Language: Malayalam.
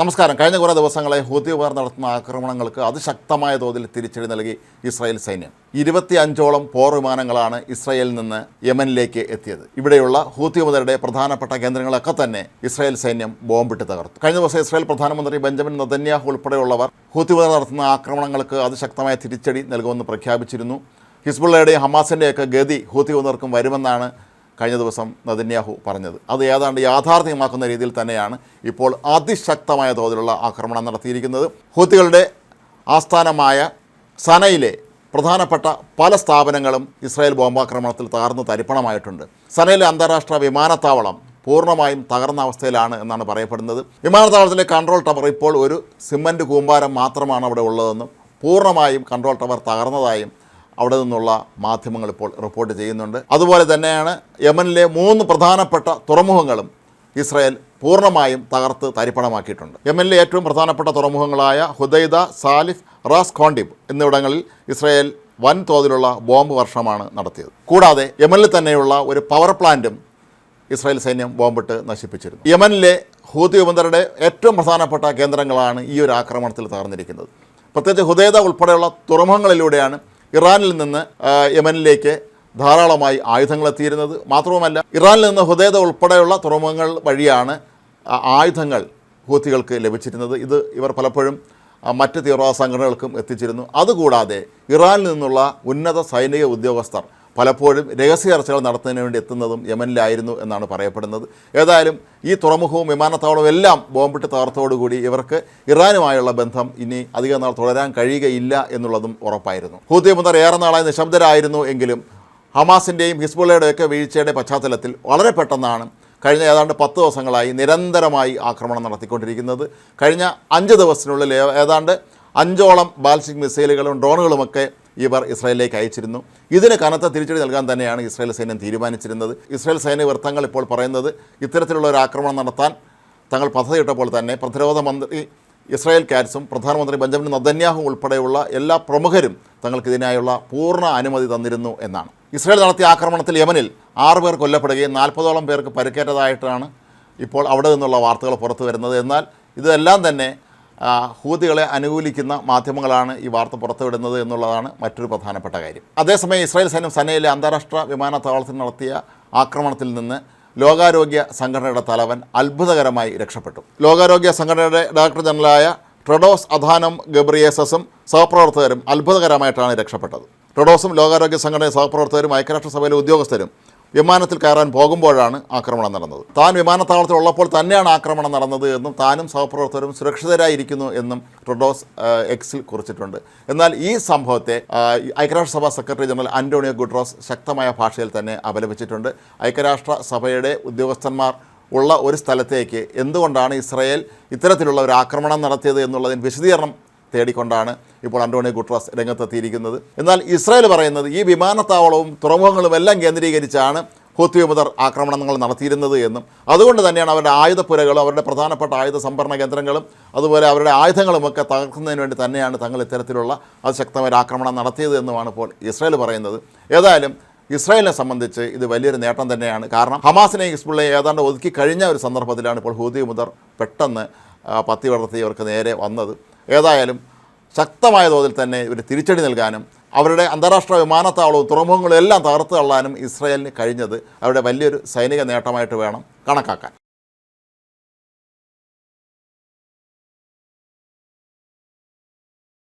നമസ്കാരം. കഴിഞ്ഞ കുറേ ദിവസങ്ങളെ ഹൂതി ഉപർ നടത്തുന്ന ആക്രമണങ്ങൾക്ക് അതിശക്തമായ തോതിൽ തിരിച്ചടി നൽകി ഇസ്രായേൽ സൈന്യം. ഇരുപത്തി അഞ്ചോളം പോർ വിമാനങ്ങളാണ് ഇസ്രായേലിൽ നിന്ന് യമനിലേക്ക് എത്തിയത്. ഇവിടെയുള്ള ഹൂതി ഉപതരുടെ പ്രധാനപ്പെട്ട കേന്ദ്രങ്ങളൊക്കെ തന്നെ ഇസ്രായേൽ സൈന്യം ബോംബിട്ട് തകർത്തു. കഴിഞ്ഞ ദിവസം ഇസ്രായേൽ പ്രധാനമന്ത്രി ബെഞ്ചമിൻ നദന്യാഹ് ഉൾപ്പെടെയുള്ളവർ ഹൂതി ഉപതർ നടത്തുന്ന ആക്രമണങ്ങൾക്ക് അതിശക്തമായ തിരിച്ചടി നൽകുമെന്ന് പ്രഖ്യാപിച്ചിരുന്നു. ഹിസ്ബുള്ളയുടെയും ഹമാസിന്റെയൊക്കെ ഗതി ഹൂതി ഉപതർക്കും വരുമെന്നാണ് കഴിഞ്ഞ ദിവസം നദന്യാഹു പറഞ്ഞത്. അത് ഏതാണ്ട് യാഥാർത്ഥ്യമാക്കുന്ന രീതിയിൽ തന്നെയാണ് ഇപ്പോൾ അതിശക്തമായ തോതിലുള്ള ആക്രമണം നടത്തിയിരിക്കുന്നത്. ഹൂത്തികളുടെ ആസ്ഥാനമായ സനയിലെ പ്രധാനപ്പെട്ട പല സ്ഥാപനങ്ങളും ഇസ്രായേൽ ബോംബാക്രമണത്തിൽ തകർന്ന് തരിപ്പണമായിട്ടുണ്ട്. സനയിലെ അന്താരാഷ്ട്ര വിമാനത്താവളം പൂർണമായും തകർന്ന അവസ്ഥയിലാണ് എന്നാണ് പറയപ്പെടുന്നത്. വിമാനത്താവളത്തിലെ കൺട്രോൾ ടവർ ഇപ്പോൾ ഒരു സിമന്റ് കൂമ്പാരം മാത്രമാണ് അവിടെ ഉള്ളതെന്നും പൂർണമായും കൺട്രോൾ ടവർ തകർന്നതായും അവിടെ നിന്നുള്ള മാധ്യമങ്ങൾ ഇപ്പോൾ റിപ്പോർട്ട് ചെയ്യുന്നുണ്ട്. അതുപോലെ തന്നെയാണ് യമനിലെ മൂന്ന് പ്രധാനപ്പെട്ട തുറമുഖങ്ങളും ഇസ്രായേൽ പൂർണമായും തകർത്ത് തരിപ്പണമാക്കിയിട്ടുണ്ട്. യമനിലെ ഏറ്റവും പ്രധാനപ്പെട്ട തുറമുഖങ്ങളായ ഹുദൈദ സാലിഫ് റാസ് ഖോണ്ടിബ് എന്നിവിടങ്ങളിൽ ഇസ്രായേൽ വൻ തോതിലുള്ള ബോംബ് വർഷമാണ് നടത്തിയത്. കൂടാതെ യമനിൽ തന്നെയുള്ള ഒരു പവർ പ്ലാന്റും ഇസ്രായേൽ സൈന്യം ബോംബിട്ട് നശിപ്പിച്ചിരുന്നു. യമനിലെ ഹൂതി ഉപന്തരുടെ ഏറ്റവും പ്രധാനപ്പെട്ട കേന്ദ്രങ്ങളാണ് ഈ ഒരു ആക്രമണത്തിൽ തകർന്നിരിക്കുന്നത്. പ്രത്യേകിച്ച് ഹുദൈദ ഉൾപ്പെടെയുള്ള തുറമുഖങ്ങളിലൂടെയാണ് ഇറാനിൽ നിന്ന് യമനിലേക്ക് ധാരാളമായി ആയുധങ്ങൾ എത്തിയിരുന്നത് മാത്രവുമല്ല ഇറാനിൽ നിന്ന് ഹുദൈദ ഉൾപ്പെടെയുള്ള തുറമുഖങ്ങൾ വഴിയാണ് ആയുധങ്ങൾ ഹൂത്തികൾക്ക് ലഭിച്ചിരുന്നത്. ഇത് ഇവർ പലപ്പോഴും മറ്റ് തീവ്രവാദ സംഘടനകൾക്കും എത്തിച്ചിരുന്നു. അതുകൂടാതെ ഇറാനിൽ നിന്നുള്ള ഉന്നത സൈനിക ഉദ്യോഗസ്ഥർ പലപ്പോഴും രഹസ്യ ചർച്ചകൾ നടത്തുന്നതിന് വേണ്ടി എത്തുന്നതും യമനിലായിരുന്നു എന്നാണ് പറയപ്പെടുന്നത്. ഏതായാലും ഈ തുറമുഖവും വിമാനത്താവളവും എല്ലാം ബോംബിട്ട് തകർത്തോടുകൂടി ഇവർക്ക് ഇറാനുമായുള്ള ബന്ധം ഇനി അധികം നാൾ തുടരാൻ കഴിയുകയില്ല എന്നുള്ളതും ഉറപ്പായിരുന്നു. ഹൂതി മുതൽ ഏറെ നാളായി നിശബ്ദരായിരുന്നു എങ്കിലും ഹമാസിന്റെയും ഹിസ്ബുള്ളയുടെയൊക്കെ വീഴ്ചയുടെ പശ്ചാത്തലത്തിൽ വളരെ പെട്ടെന്നാണ് കഴിഞ്ഞ ഏതാണ്ട് പത്ത് ദിവസങ്ങളായി നിരന്തരമായി ആക്രമണം നടത്തിക്കൊണ്ടിരിക്കുന്നത്. കഴിഞ്ഞ അഞ്ച് ദിവസത്തിനുള്ളിൽ ഏതാണ്ട് അഞ്ചോളം ബാലിസ്റ്റിക് മിസൈലുകളും ഡ്രോണുകളുമൊക്കെ ഇവർ ഇസ്രായേലിലേക്ക് അയച്ചിരുന്നു. ഇതിന് കനത്ത തിരിച്ചടി നൽകാൻ തന്നെയാണ് ഇസ്രായേൽ സൈന്യം തീരുമാനിച്ചിരുന്നത്. ഇസ്രായേൽ സൈന്യ വൃത്തങ്ങൾ ഇപ്പോൾ പറയുന്നത് ഇത്തരത്തിലുള്ള ഒരു ആക്രമണം നടത്താൻ തങ്ങൾ പദ്ധതിയിട്ടപ്പോൾ തന്നെ പ്രതിരോധ മന്ത്രി ഇസ്രായേൽ കാറ്റ്സും പ്രധാനമന്ത്രി ബെഞ്ചമിൻ നദന്യാഹും ഉൾപ്പെടെയുള്ള എല്ലാ പ്രമുഖരും തങ്ങൾക്കിതിനായുള്ള പൂർണ അനുമതി തന്നിരുന്നു എന്നാണ്. ഇസ്രായേൽ നടത്തിയ ആക്രമണത്തിൽ യമനിൽ ആറ് പേർ കൊല്ലപ്പെടുകയും നാൽപ്പതോളം പേർക്ക് പരിക്കേറ്റതായിട്ടാണ് ഇപ്പോൾ അവിടെ നിന്നുള്ള വാർത്തകൾ പുറത്തു വരുന്നത് എന്നാൽ ഇതെല്ലാം തന്നെ ഹൂതികളെ അനുകൂലിക്കുന്ന മാധ്യമങ്ങളാണ് ഈ വാർത്ത പുറത്തുവിടുന്നത് എന്നുള്ളതാണ് മറ്റൊരു പ്രധാനപ്പെട്ട കാര്യം. അതേസമയം ഇസ്രായേൽ സൈന്യം സനയിലെ അന്താരാഷ്ട്ര വിമാനത്താവളത്തിൽ നടത്തിയ ആക്രമണത്തിൽ നിന്ന് ലോകാരോഗ്യ സംഘടനയുടെ തലവൻ അത്ഭുതകരമായി രക്ഷപ്പെട്ടു. ലോകാരോഗ്യ സംഘടനയുടെ ഡയറക്ടർ ജനറലായ ട്രഡോസ് അധാനം ഗബ്രിയേസസും സഹപ്രവർത്തകരും അത്ഭുതകരമായിട്ടാണ് രക്ഷപ്പെട്ടത്. ട്രഡോസും ലോകാരോഗ്യ സംഘടനയുടെ സഹപ്രവർത്തകരും ഐക്യരാഷ്ട്രസഭയിലെ ഉദ്യോഗസ്ഥരും വിമാനത്തിൽ കയറാൻ പോകുമ്പോഴാണ് ആക്രമണം നടന്നത്. താൻ വിമാനത്താവളത്തിൽ ഉള്ളപ്പോൾ തന്നെയാണ് ആക്രമണം നടന്നത് എന്നും താനും സഹപ്രവർത്തകരും സുരക്ഷിതരായിരിക്കുന്നു എന്നും റൊഡോസ് എക്സിൽ കുറിച്ചിട്ടുണ്ട്. എന്നാൽ ഈ സംഭവത്തെ ഐക്യരാഷ്ട്രസഭാ സെക്രട്ടറി ജനറൽ അന്റോണിയോ ഗുഡ്രോസ് ശക്തമായ ഭാഷയിൽ തന്നെ അപലപിച്ചിട്ടുണ്ട്. ഐക്യരാഷ്ട്ര സഭയുടെ ഉദ്യോഗസ്ഥന്മാർ ഉള്ള ഒരു സ്ഥലത്തേക്ക് എന്തുകൊണ്ടാണ് ഇസ്രയേൽ ഇത്തരത്തിലുള്ള ഒരു ആക്രമണം നടത്തിയത് എന്നുള്ളതിന് വിശദീകരണം തേടിക്കൊണ്ടാണ് ഇപ്പോൾ അന്റോണിയോ ഗുട്രസ് രംഗത്തെത്തിയിരിക്കുന്നത്. എന്നാൽ ഇസ്രായേൽ പറയുന്നത് ഈ വിമാനത്താവളവും തുറമുഖങ്ങളും എല്ലാം കേന്ദ്രീകരിച്ചാണ് ഹൂത്തി മുതർ ആക്രമണങ്ങൾ നടത്തിയിരുന്നത് എന്നും. അതുകൊണ്ട് തന്നെയാണ് അവരുടെ ആയുധപ്പുരകളും അവരുടെ പ്രധാനപ്പെട്ട ആയുധ സംഭരണ കേന്ദ്രങ്ങളും അതുപോലെ അവരുടെ ആയുധങ്ങളുമൊക്കെ തകർക്കുന്നതിന് വേണ്ടി തന്നെയാണ് തങ്ങൾ ഇത്തരത്തിലുള്ള അതിശക്തമായ ആക്രമണം നടത്തിയത് എന്നുമാണ് ഇപ്പോൾ ഇസ്രായേൽ പറയുന്നത്. ഏതായാലും ഇസ്രായേലിനെ സംബന്ധിച്ച് ഇത് വലിയൊരു നേട്ടം തന്നെയാണ്. കാരണം ഹമാസിനെ ഹിസ്ബുള്ളയെ ഏതാണ്ട് ഒതുക്കി കഴിഞ്ഞ ഒരു സന്ദർഭത്തിലാണ് ഇപ്പോൾ ഹൂതി മുതർ പെട്ടെന്ന് പത്തി വളർത്തി ഇവർക്ക് നേരെ വന്നത്. ഏതായാലും ശക്തമായ തോതിൽ തന്നെ ഇവർ തിരിച്ചടി നൽകാനും അവരുടെ അന്താരാഷ്ട്ര വിമാനത്താവളവും തുറമുഖങ്ങളും എല്ലാം തകർത്ത് തള്ളാനും ഇസ്രയേലിന് കഴിഞ്ഞത് അവരുടെ വലിയൊരു സൈനിക നേട്ടമായിട്ട് വേണം കണക്കാക്കാൻ.